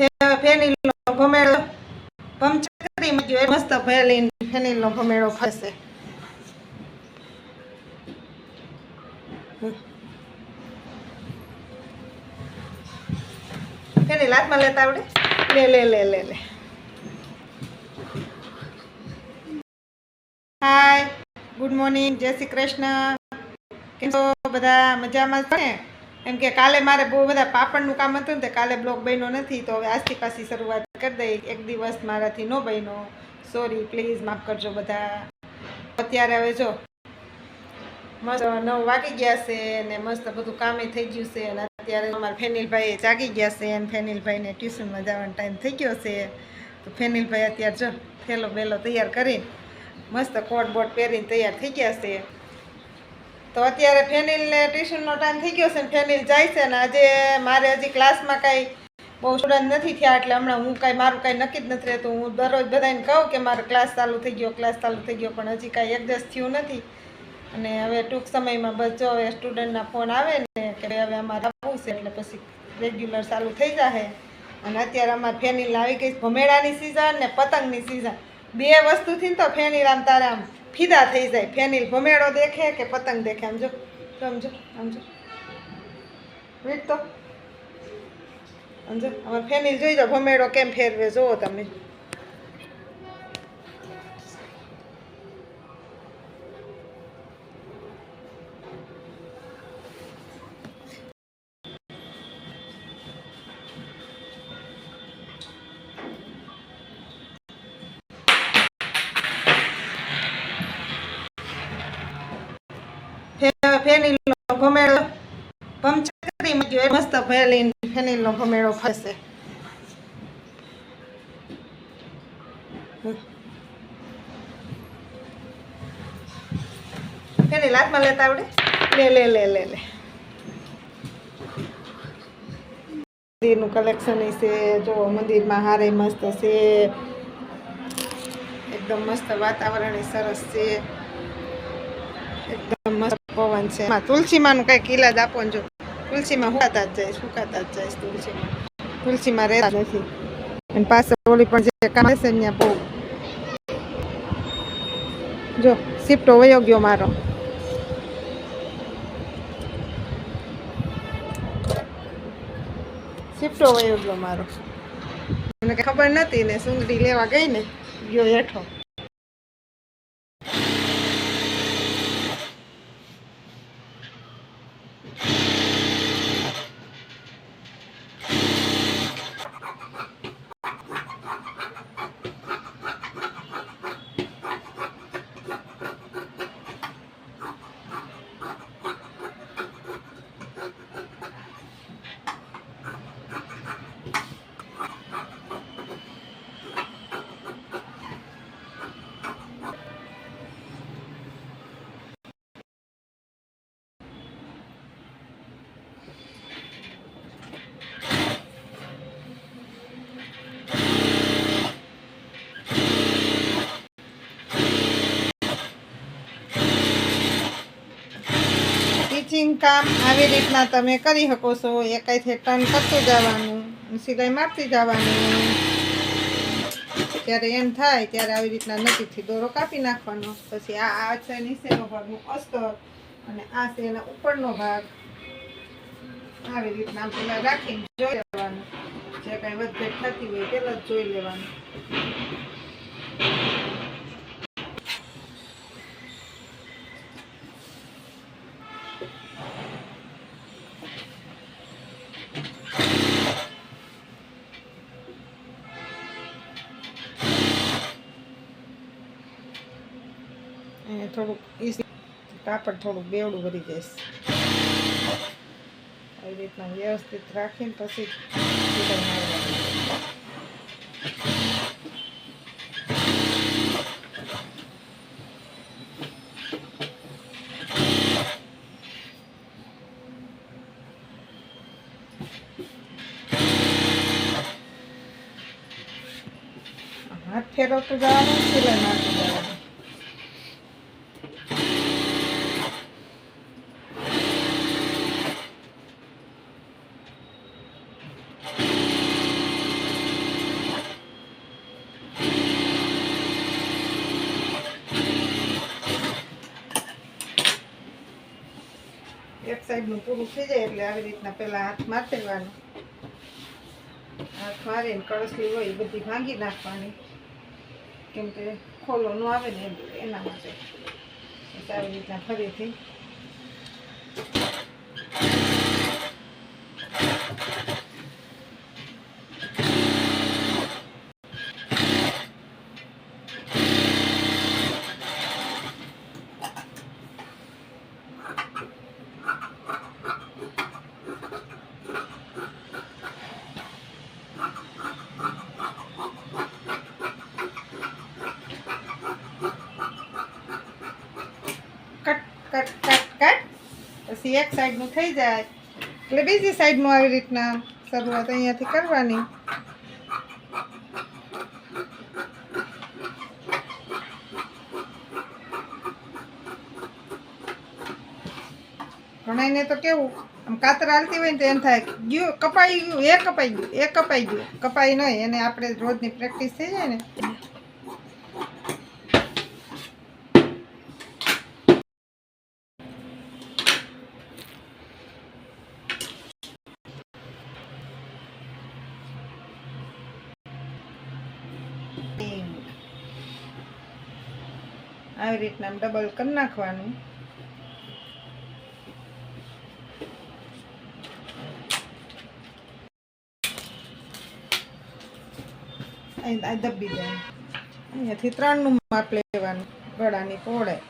ફેનિલનો ભમેડો પમચકરી ગયો. મસ્ત ફેલીન ફેનિલનો ભમેડો ફસે ફેનિલ હાથમાં લેતા આવડે? લે લે લે લે લે. હાય ગુડ મોર્નિંગ જય શ્રી કૃષ્ણ. કેમ છો? બધા મજામાં છે એમ કે કાલે મારે બહુ બધા પાપડનું કામ હતું ને તે કાલે બ્લોગ બન્યો નથી, તો હવે આજથી પાછી શરૂઆત કરી દઈ. એક દિવસ મારાથી ન બન્યો. સોરી પ્લીઝ માફ કરજો બધા. અત્યારે હવે જો, મસ્ત નવ વાગી ગયા છે ને મસ્ત બધું કામે થઈ ગયું છે અને અત્યારે અમારા ફેનિલભાઈ જાગી ગયા છે અને ફેનિલભાઈને ટ્યુશનમાં જવાનો ટાઈમ થઈ ગયો છે. તો ફેનિલભાઈ અત્યારે જો થેલો બેલો તૈયાર કરીને મસ્ત કોટ બોટ પહેરીને તૈયાર થઈ ગયા છે. તો અત્યારે ફેનિલને ટ્યુશનનો ટાઈમ થઈ ગયો છે ને ફેનિલ જાય છે ને આજે મારે હજી ક્લાસમાં કાંઈ બહુ સ્ટુડન્ટ નથી થયા એટલે હમણાં હું કાંઈ, મારું કાંઈ નક્કી જ નથી રહેતું. હું દરરોજ બધાને કહું કે મારો ક્લાસ ચાલુ થઈ ગયો ક્લાસ ચાલુ થઈ ગયો, પણ હજી કાંઈ એડજસ્ટ થયું નથી. અને હવે ટૂંક સમયમાં બચો હવે સ્ટુડન્ટના ફોન આવે ને કે હવે અમારે આવવું છે એટલે પછી રેગ્યુલર ચાલુ થઈ જશે અને અત્યારે અમારે ફેનિલ આવી ગઈ ભમેડાની સિઝન ને પતંગની સિઝન બે વસ્તુથી તો ફેનિલ આમ તારે આમ ફીદા થઈ જાય, ફેનિલ ભમેડો દેખે કે પતંગ દેખે? સમજો આમ જો આમ જો. રીત તો. સમજો અમારે ફેનિલ જોઈ જાઓ ભમેડો કેમ ફેરવે? જુઓ તમે. ગયો એ મસ્ત ફેલીન ફેનિલનો ભમેડો ફસે ફેનિલ હાથમાં લેતા આવડે લે લે લે લે લે મંદિરનું કલેક્શન છે જો મંદિરમાં હારે મસ્ત છે એકદમ મસ્ત વાતાવરણ સરસ છે એકદમ મસ્ત પવન છે તુલસીમાંનું કંઈક ઇલાજ આપો જો તુલસીમાં સુકાતા જ જાય સુકાતા જ જાય તુલસીમાં તુલસીમાં રહેતા નથી અને પાસે ઓલી પણ જે કામ છે ત્યાં બહુ જો શિફ્ટો વયો ગયો મારો શિફ્ટો વયો ગયો મારો મને ખબર નથી ને સુંદરી લેવા ગઈ ને ગયો હેઠો કામ આવી રીતના તમે કરી શકો છો. એકાઈથી ટર્ન કરતું જવાનું, સિલાઈ મારતી જવાનું. જ્યારે એમ થાય, ત્યારે આવી રીતના નજીકથી દોરો કાપી નાખવાનો. પછી આ આ છે નીચેનો ભાગનું અસ્તર અને આ છે એના ઉપરનો ભાગ. આવી રીતના આમ પેલા રાખીને જોઈ લેવાનું. જે કાંઈ વધઘટ થતી હોય પહેલાં જ જોઈ લેવાનું. થોડુંક ઈસ કાપડ થોડુંક બેવડું ભરી જઈશ આવી રીતના વ્યવસ્થિત રાખીને પછી. હાથ ફેરવતું જવાનું, સિલાઈ મારતું જવાનું એક સાઈડનું પૂરું થઈ જાય એટલે આવી રીતના પહેલાં હાથ મારી દેવાનું હાથ મારીને કળસલી હોય એ બધી ભાંગી નાખવાની. કેમ કે ખોલો ન આવે ને એના માટે. આવી રીતના ફરીથી કટ કટ કટ કટ એક સાઈડનું થઈ જાય. એટલે બીજી સાઈડનું આવી રીતના શરૂઆત અહીંયાથી કરવાની. ભણાઈને તો કેવું, આમ કાતર હાલતી હોય ને તો એમ થાય ગયું, કપાઈ ગયું, એ કપાઈ ગયું, એ કપાઈ ગયું. કપાઈ નહીં એને આપણે રોજની પ્રેક્ટિસ થઈ જાય ને. આવી રીતના ડબલ કરી નાખવાનું. આ દબી જાય. અહીંયાથી ત્રણનું માપ લેવાનું, ગળાની પહોળાઈ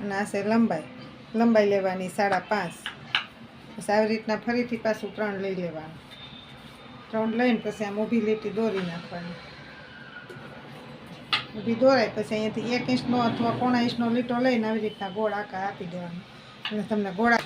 અને આ છે લંબાઈ. લંબાઈ લેવાની સાડા પાંચ. પછી આવી રીતના ફરીથી પાછું ત્રણ લઈ લેવાનું. ત્રણ લઈને પછી આમ ઊભી લીટી દોરી નાખવાની. ઊભી દોરાય, પછી અહીંયાથી એક ઇંચનો અથવા પોણા ઇંચનો લીટો લઈને આવી રીતના ગોળ આકાર આપી દેવાનો. અને તમને ગોળા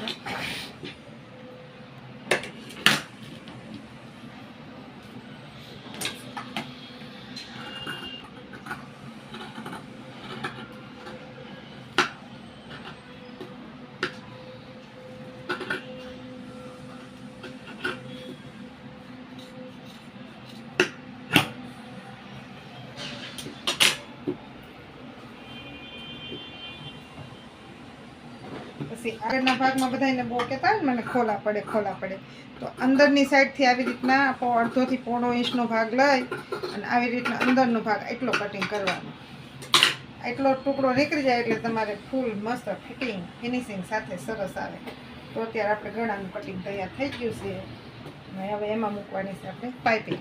પછી આગળના ભાગમાં બધાને બહુ કહેતા ને, મને ખોલા પડે ખોલા પડે. તો અંદરની સાઈડથી આવી રીતના અડધોથી પોણો ઇંચનો ભાગ લઈ અને આવી રીતના અંદરનો ભાગ એટલો કટિંગ કરવાનો. એટલો ટુકડો નીકળી જાય એટલે તમારે ફૂલ મસ્ત ફિટિંગ ફિનિશિંગ સાથે સરસ આવે. તો અત્યારે આપણે ગળાનું કટિંગ તૈયાર થઈ ગયું છે. હવે એમાં મૂકવાની છે આપણે પાઇપિંગ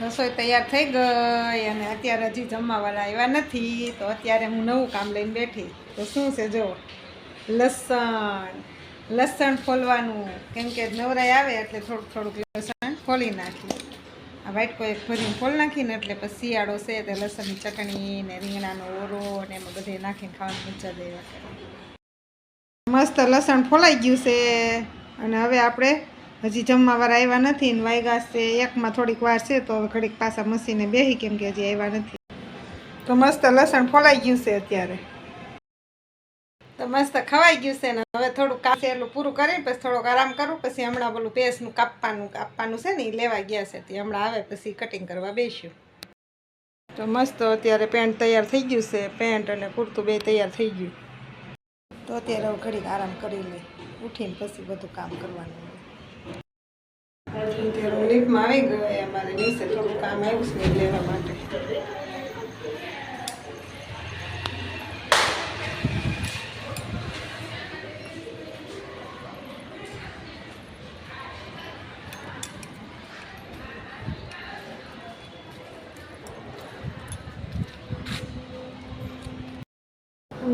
રસોઈ તૈયાર થઈ ગઈ અને અત્યારે હજી જમવાવાળા આવ્યા નથી, તો અત્યારે હું નવું કામ લઈને બેઠી. તો શું છે જો, લસણ લસણ ફોલવાનું, કેમ કે નવરાઈ આવે એટલે થોડુંક થોડુંક લસણ ફોલી નાખી આ વાટકો એક ભરીને ફોલ નાખીને એટલે પછી શિયાળો છે તે લસણની ચટણી ને રીંગણાનો ઓરો ને એમાં બધે નાખીને ખાવાની મજા દેવા મસ્ત લસણ ફોલાઈ ગયું છે. અને હવે આપણે હજી જમવાવાળા આવ્યા નથી ને વાયગાસ છે, એકમાં થોડીક વાર છે તો હવે ઘડીક પાછા મસીને બેસી કેમ કે હજી આવ્યા નથી. તો મસ્ત લસણ ફોલાઈ ગયું છે અત્યારે. તો મસ્ત ખવાઈ ગયું છે ને હવે થોડુંક કામ છે એટલું પૂરું કરીને પછી થોડોક આરામ કરું, પછી હમણાં પેલું પેસ્ટનું કાપવાનું કાપવાનું છે ને એ લેવા ગયા છે, તે હમણાં આવે પછી કટિંગ કરવા બેસ્યું. તો મસ્ત અત્યારે પેન્ટ તૈયાર થઈ ગયું છે, પેન્ટ અને કુર્તું બે તૈયાર થઈ ગયું. તો અત્યારે હું ઘડીક આરામ કરી લઈ, ઉઠીને પછી બધું કામ કરવાનું. અત્યારે લિફ્ટમાં આવી ગયો અમારે નીચે થોડું કામ આવ્યું છે લેવા માટે.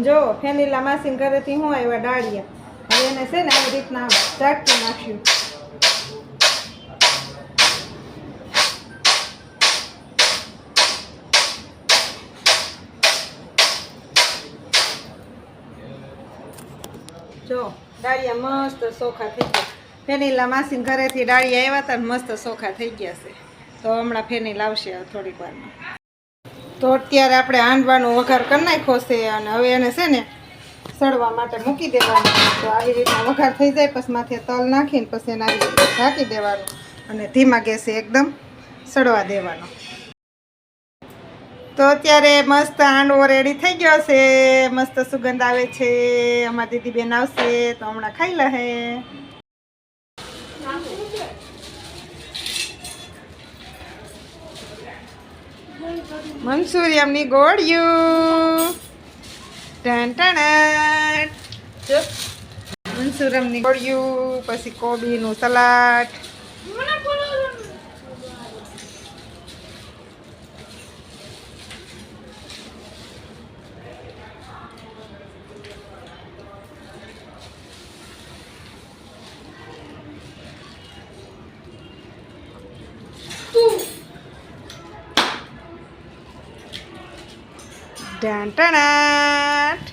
જો ફેનિલા માસી ઘરેથી હું આવ્યા ડાળિયા. હવે એને છે ને આવી રીતના ચાટકી નાખ્યું. જો, ડાળિયા મસ્ત ચોખા થઈ ગયા. ફેનીલા માસીને ઘરેથી ડાળિયા આવ્યા હતા ને મસ્ત ચોખા થઈ ગયા છે. તો હમણાં ફેની લાવશે થોડીક વારમાં. તો અત્યારે આપણે હાંડવાનો વઘાર કરી નાખ્યો છે અને હવે એને છે ને સડવા માટે મૂકી દેવાનું. તો આવી રીતના વઘાર થઈ જાય, પછી માથે તલ નાખીને પછી એને આવી રીતે ઢાંકી દેવાનું અને ધીમા ગેસે એકદમ સડવા દેવાનો. તો અત્યારે મસ્ત હાંડવો રેડી થઈ ગયો છે. મસ્ત સુગંધ આવે છે. અમારી દીદી બેન આવશે તો હમણાં ખાઈ લહે મનસુરિયમની ગોળિયું ટન ટણ જો મનસુરમની ગોળિયું પછી કોબીનું સલાડ. ટન ટણાટ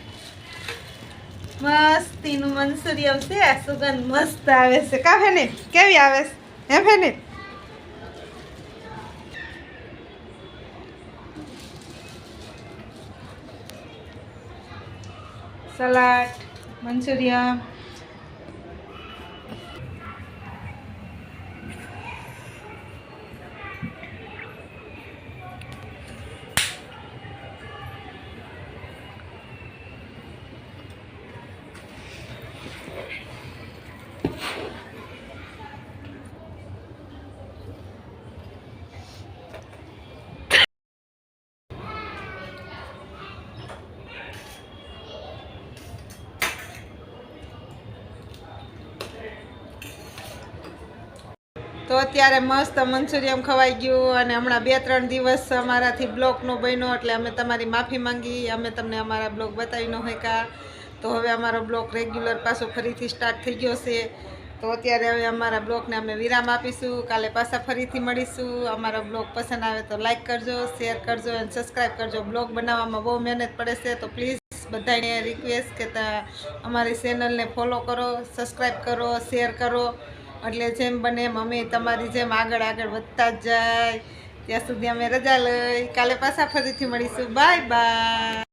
મસ્તીનું મનસુરિયમ છે આ સુગંધ મસ્ત આવે છે. કા ફેને કેવી આવે છે? હે ફેને સલાડ, મંચુરિયન. તો અત્યારે મસ્ત મંચુરિયમ ખવાઈ ગયું અને હમણાં બે ત્રણ દિવસ અમારાથી બ્લોગનો બન્યો એટલે અમે તમારી માફી માંગી. અમે તમને અમારા બ્લોગ બતાવી ન કા તો હવે અમારો બ્લોગ રેગ્યુલર પાછો ફરીથી સ્ટાર્ટ થઈ ગયો છે. તો અત્યારે હવે અમારા બ્લોગને અમે વિરામ આપીશું. કાલે પાછા ફરીથી મળીશું. અમારો બ્લોગ પસંદ આવે તો લાઈક કરજો શેર કરજો અને સબસ્ક્રાઈબ કરજો. બ્લોગ બનાવવામાં બહુ મહેનત પડે છે. તો પ્લીઝ બધાને રિક્વેસ્ટ કે અમારી ચેનલને ફોલો કરો સબસ્ક્રાઈબ કરો શેર કરો. એટલે જેમ બને એમ અમે તમારી જેમ આગળ આગળ વધતા જ જાય. ત્યાં સુધી અમે રજા લઈ. કાલે પાછા ફરીથી મળીશું. Bye bye.